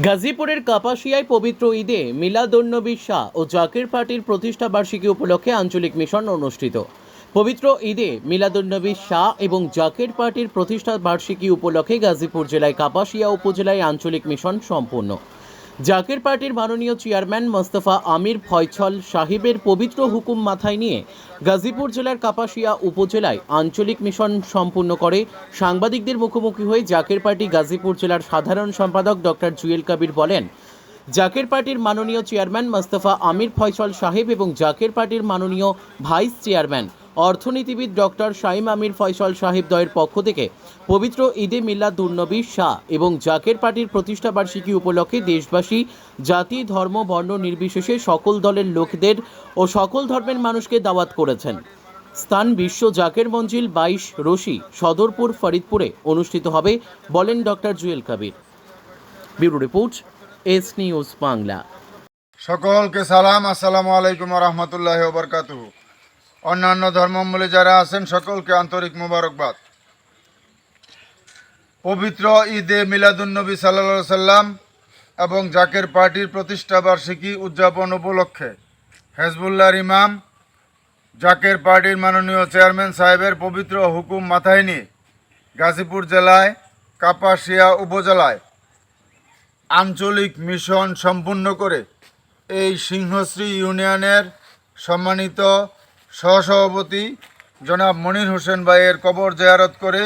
গাজীপুরের কাপাসিয়ায় পবিত্র ঈদে মিলাদুন্নবী শাহ ও জাকির পার্টির প্রতিষ্ঠা বার্ষিকী উপলক্ষে আঞ্চলিক মিশন অনুষ্ঠিত। পবিত্র ঈদে মিলাদুন্নবী শাহ এবং জাকির পার্টির প্রতিষ্ঠা বার্ষিকী উপলক্ষে গাজীপুর জেলায় কাপাসিয়া উপজেলায় আঞ্চলিক মিশন সম্পূর্ণ। জাকির পার্টির মাননীয় চেয়ারম্যান মোস্তফা আমির ফয়ছল সাহিবের পবিত্র হুকুম মাথায় নিয়ে গাজীপুর জেলার কাপাসিয়া উপজেলায় আঞ্চলিক মিশন সম্পূর্ণ করে সাংবাদিকদের মুখোমুখি হয়ে জাকের পার্টি গাজীপুর জেলার সাধারণ সম্পাদক ডক্টর জুয়েল কবির বলেন, জাকের পার্টির মাননীয় চেয়ারম্যান মোস্তফা আমির ফয়সল সাহেব এবং জাকের পার্টির মাননীয় ভাইস চেয়ারম্যান অর্থনীতিবিদ ডক্টর শাহিম আমির ফয়সল সাহেব দয়ের পক্ষ থেকে পবিত্র ঈদে মিল্লাদ দুর্নবী শাহ এবং জাকের পার্টির প্রতিষ্ঠা বার্ষিকী উপলক্ষে দেশবাসী, জাতি, ধর্ম, বর্ণ নির্বিশেষে সকল দলের লোকদের ও সকল ধর্মের মানুষকে দাওয়াত করেছেন। স্থান বিশ্ব জাকের মঞ্জিল বাইশ রশি, সদরপুর, ফরিদপুরে অনুষ্ঠিত হবে বলেন doctor Jewel Kabir. Bureau report, S news Bangla. সকলকে সালাম, আসসালামু আলাইকুম রহমতুল্লাহ বরকাত অন্যান্য ধর্মাবলী যারা আছেন, সকলকে আন্তরিক মুবারকবাদ। পবিত্র ঈদে মিলাদুন্নবী সাল্লা সাল্লাম এবং জাকের পার্টির প্রতিষ্ঠা বার্ষিকী উদযাপন উপলক্ষে হেজবুল্লাহর ইমাম, জাকের পার্টির মাননীয় চেয়ারম্যান সাহেবের পবিত্র হুকুম মাথায় নিয়ে গাজীপুর জেলায় কাপাসিয়া উপজেলায় আঞ্চলিক মিশন সম্পূর্ণ করে এই সিংহশ্রী ইউনিয়নের সম্মানিত সহসভাপতি জনাব মনির হোসেন ভাইয়ের কবর জেয়ারত করে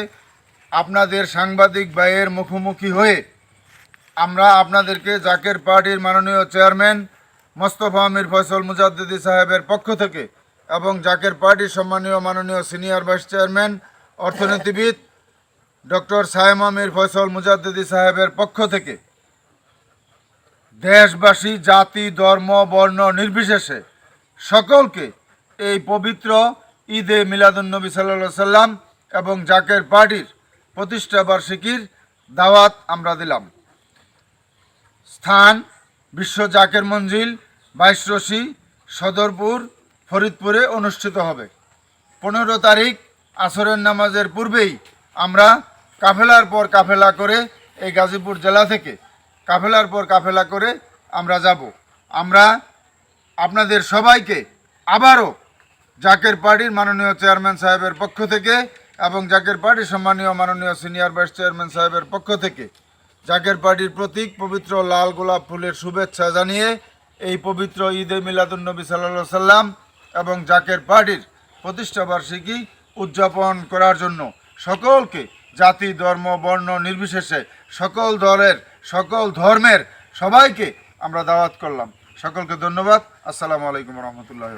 আপনাদের সাংবাদিক ভাইয়ের মুখোমুখি হয়ে আমরা আপনাদেরকে জাকের পার্টির মাননীয় চেয়ারম্যান মোস্তফা আমির ফয়সল মুজাদ্দিদি সাহেবের পক্ষ থেকে এবং জাকের পার্টির সম্মানীয় মাননীয় সিনিয়র ভাইস চেয়ারম্যান, অর্থনীতিবিদ ডক্টর সায়েম আমির ফয়সল মুজাদ্দিদি সাহেবের পক্ষ থেকে দেশবাসী, জাতি, ধর্ম, বর্ণ নির্বিশেষে সকলকে এই পবিত্র ঈদে মিলাদুন্নবী সাল্লা সাল্লাম এবং জাকের পার্টির প্রতিষ্ঠা বার্ষিকীর দাওয়াত আমরা দিলাম। স্থান বিশ্ব জাকের মঞ্জিল, বাইশ রশি, সদরপুর, ফরিদপুরে অনুষ্ঠিত হবে। পনেরো তারিখ আসরের নামাজের পূর্বেই আমরা কাফেলার পর কাফেলা করে এই গাজীপুর জেলা থেকে কাফেলার পর কাফেলা করে আমরা যাব। আমরা আপনাদের সবাইকে আবারও জাকের পার্টির মাননীয় চেয়ারম্যান সাহেবের পক্ষ থেকে এবং জাকের পার্টির সম্মানীয় মাননীয় সিনিয়র ভাইস চেয়ারম্যান সাহেবের পক্ষ থেকে জাকের পার্টির প্রতীক পবিত্র লাল গোলাপ ফুলের শুভেচ্ছা জানিয়ে এই পবিত্র ঈদে মিলাদুন্নবী সাল্লা সাল্লাম এবং জাকের পার্টির প্রতিষ্ঠা বার্ষিকী উদযাপন করার জন্য সকলকে জাতি, ধর্ম, বর্ণ নির্বিশেষে সকল দলের, সকল ধর্মের সবাইকে আমরা দাওয়াত করলাম। সকলকে ধন্যবাদ। আসসালামু আলাইকুম রহমতুল্লাহ